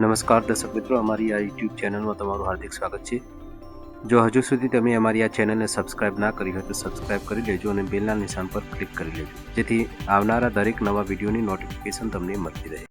નમસ્કાર દર્શક મિત્રો, અમારી આ યુટ્યુબ ચેનલમાં તમારું હાર્દિક સ્વાગત છે. જો હજુ સુધી તમે અમારી આ ચેનલને સબસ્ક્રાઇબ ના કરી હોય તો સબસ્ક્રાઇબ કરી લેજો અને બેલના નિશાન પર ક્લિક કરી લેજો. જેથી આવનારા દરેક નવા વિડીયોની નોટિફિકેશન તમને મળતી રહે.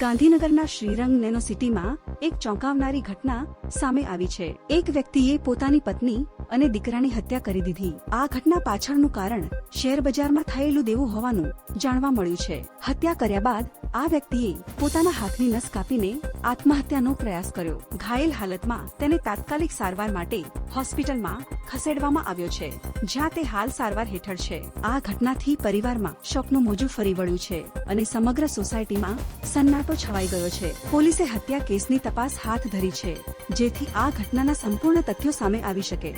ગાંધીનગરના શ્રીરંગ નેનો સિટીમાં એક ચોંકાવનારી ઘટના સામે આવી છે. એક વ્યક્તિએ પોતાની પત્ની અને દીકરાની હત્યા કરી દીધી. આ ઘટના પાછળનું કારણ શેર બજારમાં થયેલું દેવું હોવાનું જાણવા મળ્યું છે. હત્યા કર્યા બાદ આ વ્યક્તિએ પોતાના હાથની નસ કાપીને આત્મહત્યાનો પ્રયાસ કર્યો. ઘાયલ હાલતમાં તેને તાત્કાલિક સારવાર માટે હોસ્પિટલમાં ખસેડવામાં આવ્યો છે, જ્યાં તે હાલ સારવાર હેઠળ છે. આ ઘટનાથી પરિવારમાં શોકનું મોજું ફરી વળ્યું છે અને સમગ્ર સોસાયટીમાં સન્નાટો છવાઈ ગયો છે. પોલીસે હત્યા કેસની તપાસ હાથ ધરી છે, જેથી આ ઘટનાના સંપૂર્ણ તથ્યો સામે આવી શકે.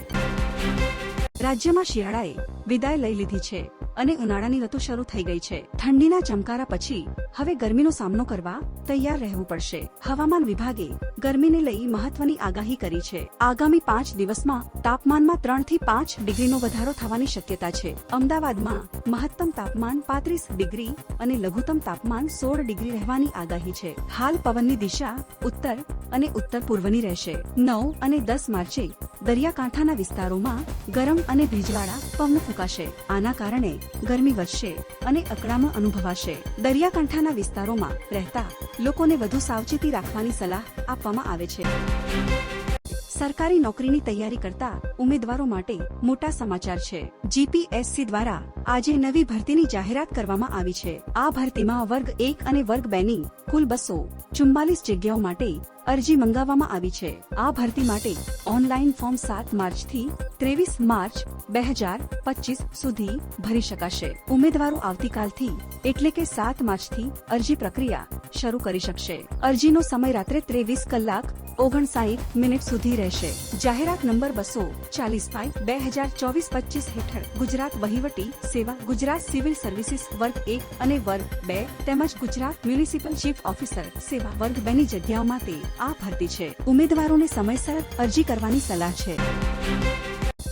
રાજ્યમાં શિયાળાએ વિદાય લઈ લીધી છે. અને ઉનાળાની ઋતુ શરૂ થઈ ગઈ છે. ઠંડીના ચમકારા પછી હવે ગરમીનો સામનો કરવા તૈયાર રહેવું પડશે. હવામાન વિભાગે ગરમીને લઈ મહત્વની આગાહી કરી છે. આગામી પાંચ દિવસમાં તાપમાનમાં ત્રણથી પાંચ ડિગ્રીનો વધારો થવાની શક્યતા છે. અમદાવાદમાં મહત્તમ તાપમાન પાંત્રીસ ડિગ્રી અને લઘુત્તમ તાપમાન સોળ ડિગ્રી રહેવાની આગાહી છે. હાલ પવનની દિશા ઉત્તર અને ઉત્તર પૂર્વની રહેશે. નવ અને દસ માર્ચે દરિયાકાંઠાના વિસ્તારોમાં ગરમ અને ભેજવાળા પવન ફૂંકાશે. આના કારણે ગરમી વધશે અને અકળામણ અનુભવાશે. દરિયાકાંઠાના વિસ્તારોમાં રહેતા લોકોને વધુ સાવચેતી રાખવાની સલાહ આપવામાં આવે છે. સરકારી નોકરીની તૈયારી કરતા ઉમેદવારો માટે મોટા સમાચાર છે. જીપીએસસી દ્વારા આજે નવી ભરતીની જાહેરાત કરવામાં આવી છે. આ ભરતીમાં વર્ગ એક અને વર્ગ બે ની કુલ બસો ચુમ્બાલીસ જગ્યાઓ માટે અરજી મંગાવવામાં આવી છે. આ ભરતી માટે ઓનલાઈન ફોર્મ સાત માર્ચથી ત્રેવીસ માર્ચ બે હજાર પચીસ સુધી ભરી શકાશે. ઉમેદવારો આવતીકાલથી એટલે કે સાત માર્ચથી અરજી પ્રક્રિયા શરૂ કરી શકશે. અરજીનો સમય રાત્રે ત્રેવીસ કલાક ઓગણસાઠ મિનિટ સુધી રહેશે. જાહેરાત નંબર બસો ચાલીસ ફાઈવ બે હજાર ચોવીસ પચીસ હેઠળ ગુજરાત વહીવટી સેવા, ગુજરાત સિવિલ સર્વિસીસ વર્ગ એક અને વર્ગ બે તેમજ ગુજરાત મ્યુનિસિપલ ચીફ ઓફિસર સેવા વર્ગ બે ની જગ્યાઓ માટે આ ભરતી છે. ઉમેદવારોને સમયસર અરજી કરવાની સલાહ છે.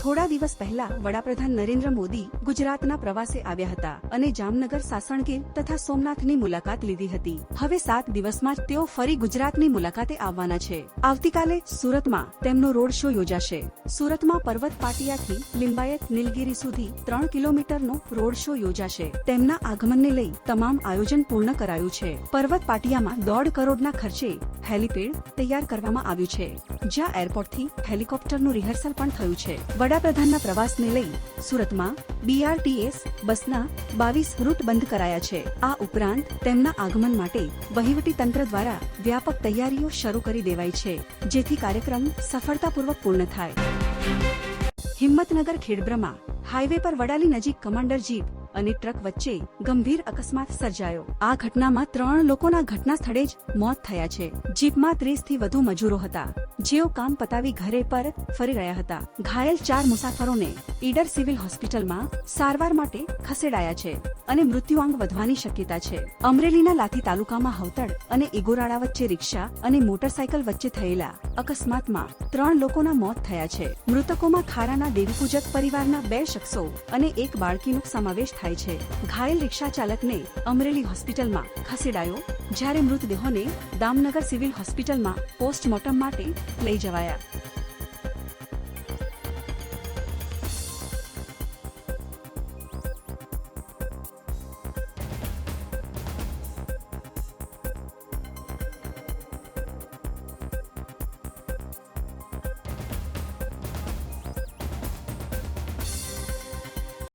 થોડા દિવસ પહેલા વડાપ્રધાન નરેન્દ્ર મોદી ગુજરાતના પ્રવાસે આવ્યા હતા અને જામનગર સાસણગીર તથા સોમનાથની મુલાકાત લીધી હતી. હવે સાત દિવસમાં જ તેઓ ફરી ગુજરાતની મુલાકાતે આવવાના છે. આવતીકાલે સુરતમાં તેમનો રોડ શો યોજાશે. સુરતમાં પર્વત પાટિયાથી લિંબાયત નીલગિરી સુધી ત્રણ કિલોમીટરનો રોડ શો યોજાશે. તેમના આગમનને લઈ તમામ આયોજન પૂર્ણ કરાયું છે. પર્વત પાટિયામાં દોઢ કરોડના ખર્ચે હેલીપેડ તૈયાર કરવામાં આવ્યું છે, જ્યાં એરપોર્ટથી હેલિકોપ્ટરનું રિહર્સલ પણ થયું છે. વડાપ્રધાનના પ્રવાસને લઈ સુરતમાં બીઆરટીએસ બસના બાવીસ રૂટ બંધ કરાયા છે. આ ઉપરાંત તેમના આગમન માટે વહીવટી તંત્ર દ્વારા વ્યાપક તૈયારીઓ શરૂ કરી દેવાઈ છે, જેથી કાર્યક્રમ સફળતાપૂર્વક પૂર્ણ થાય. હિંમતનગર ખેડબ્રમા હાઈવે પર વડાલી નજીક કમાન્ડર જીપ અને ટ્રક વચ્ચે ગંભીર અકસ્માત સર્જાયો. આ ઘટનામાં ત્રણ લોકોના ઘટના સ્થળે જ મોત થયા છે. જીપમાં ત્રીસથી વધુ મજૂરો હતા. જેઓ કામ પતાવી ઘરે પર ફરી રહ્યા હતા. ઘાયલ ચાર મુસાફરોને ઈડર સિવિલ હોસ્પિટલમાં સારવાર માટે ખસેડાયા છે અને મૃત્યુઆંક વધવાની શક્યતા છે. અમરેલીના લાઠી તાલુકામાં હવતડ અને ઇગોરાળા વચ્ચે રિક્ષા અને મોટરસાયકલ વચ્ચે થયેલા અકસ્માતમાં ત્રણ લોકોના મોત થયા છે. મૃતકોમાં ખારાના દેવીપૂજક પરિવારના બે શખ્સો અને એક બાળકીનો સમાવેશ થાય છે. ઘાયલ રિક્ષા ચાલકને અમરેલી હોસ્પિટલમાં ખસેડાયો, જ્યારે મૃતદેહોને દામનગર સિવિલ હોસ્પિટલમાં પોસ્ટમોર્ટમ માટે લઈ જવાયા.